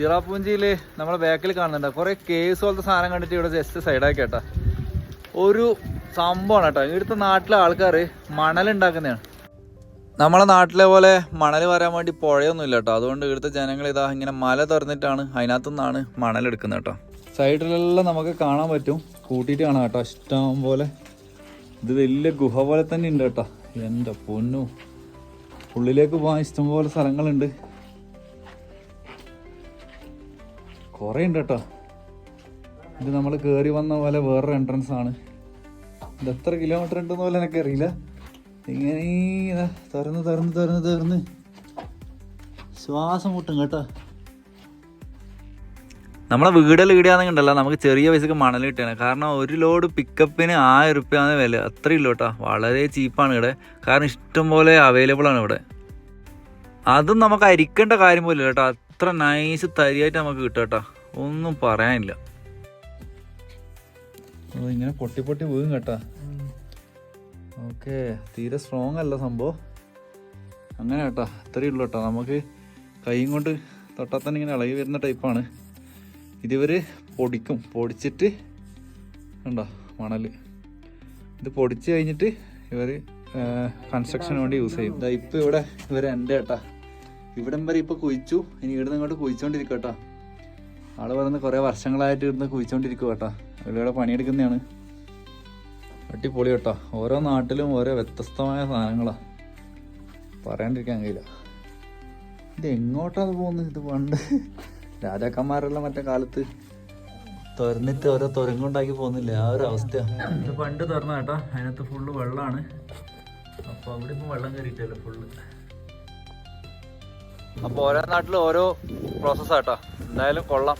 ചിറാപ്പൂഞ്ചിയിൽ നമ്മളെ ബാക്കിൽ കാണുന്നുണ്ട്. കുറേ കേസ് പോലത്തെ സാധനം കണ്ടിട്ട് ഇവിടെ ജസ്റ്റ് സൈഡാക്കി കേട്ടാ. ഒരു സംഭവമാണ് കേട്ടോ. ഇവിടുത്തെ നാട്ടിലെ ആൾക്കാർ മണലുണ്ടാക്കുന്നതാണ് നമ്മളെ നാട്ടിലെ പോലെ മണൽ വരാൻ വേണ്ടി പുഴയൊന്നും ഇല്ല കേട്ടോ. അതുകൊണ്ട് ഇവിടുത്തെ ജനങ്ങൾ ഇതാ ഇങ്ങനെ മല തുറന്നിട്ടാണ് അതിനകത്തു നിന്നാണ് മണൽ എടുക്കുന്നത് കേട്ടോ. സൈഡിലെല്ലാം നമുക്ക് കാണാൻ പറ്റും. കൂട്ടിയിട്ട് കാണാം കേട്ടോ. ഇഷ്ടം പോലെ ഇത് വലിയ ഗുഹ പോലെ തന്നെ ഉണ്ട് കേട്ടോ. എന്റെ പൊന്നു. ഉള്ളിലേക്ക് പോകാൻ ഇഷ്ടംപോലെ സ്ഥലങ്ങളുണ്ട്. കുറേ ഉണ്ട് കേട്ടോ. ഇത് നമ്മൾ കയറി വന്ന പോലെ വേറൊരു എൻട്രൻസ് ആണ്. ഇത് എത്ര കിലോമീറ്റർ ഉണ്ടെന്ന് പോലെ എനിക്ക് അറിയില്ല. ഇങ്ങനെ ഇതാ തുറന്ന് തുറന്ന് തുറന്ന് തുറന്ന് ശ്വാസം മുട്ടും കേട്ടോ. നമ്മളെ വീടെല്ലാം ഇടുകയാണെന്നുണ്ടല്ലോ നമുക്ക് ചെറിയ പൈസക്ക് മണൽ കിട്ടുകയാണ്. കാരണം ഒരു ലോഡ് പിക്കപ്പിന് ആയിരം റുപ്യാണ് വില അത്രയും ഇല്ല കേട്ടോ. വളരെ ചീപ്പാണ് ഇവിടെ. കാരണം ഇഷ്ടം പോലെ അവൈലബിൾ ആണ് ഇവിടെ. അതും നമുക്ക് അരിക്കേണ്ട കാര്യം പോലും കേട്ടോ. അത്ര നൈസ് തരിയായിട്ട് നമുക്ക് കിട്ടും കേട്ടോ ഒന്നും പറയാനില്ല. ഇങ്ങനെ പൊട്ടി പൊട്ടി വീഴും കേട്ടാ. ഓക്കെ തീരെ സ്ട്രോങ് അല്ല സംഭവം. അങ്ങനെ കേട്ടോ അത്രയേ ഉള്ളൂ കേട്ടോ. നമുക്ക് കൈയും കൊണ്ട് തൊട്ടാൽ തന്നെ ഇങ്ങനെ ഇളകി വരുന്ന ടൈപ്പാണ് ഇതിവർ പൊടിക്കും. പൊടിച്ചിട്ട് ഉണ്ടോ മണൽ ഇത് പൊടിച്ച് കഴിഞ്ഞിട്ട് ഇവർ കൺസ്ട്രക്ഷന് വേണ്ടി യൂസ് ചെയ്യും. ഇപ്പം ഇവിടെ ഇവർ എന്റെ കേട്ടാ. ഇവിടം വരെ ഇപ്പോൾ കുഴിച്ചു. ഇനി ഇവിടുന്ന് ഇങ്ങോട്ട് കുഴിച്ചുകൊണ്ടിരിക്കും കേട്ടോ. ആൾ പറയുന്നത് കുറേ വർഷങ്ങളായിട്ട് ഇവിടുന്ന് കുഴിച്ചുകൊണ്ടിരിക്കും കേട്ടോ. ഇവിടെ പണിയെടുക്കുന്നതാണ്. അടിപൊളി കേട്ടോ. ഓരോ നാട്ടിലും ഓരോ വ്യത്യസ്തമായ സാധനങ്ങളാ. പറയാണ്ടിരിക്കാൻ കഴിയില്ല. ഇത് എങ്ങോട്ടാണ് പോകുന്നത്? ഇത് പണ്ട് രാജാക്കന്മാരെല്ലാം മറ്റേ കാലത്ത് തുറന്നിട്ട് ഓരോ തുരങ്കുണ്ടാക്കി പോകുന്നില്ലേ? ആ ഒരു അവസ്ഥയാണ് ഇത് പണ്ട് തുറന്ന കേട്ടോ. അതിനകത്ത് ഫുള്ള് വെള്ളമാണ് അപ്പോൾ അവിടെ ഇപ്പോൾ വെള്ളം കയറിയിട്ടല്ലോ ഫുള്ള് അപ്പോൾ ഓരോ നാട്ടിലും ഓരോ പ്രോസസ്സാട്ടോ എന്തായാലും കൊള്ളാം.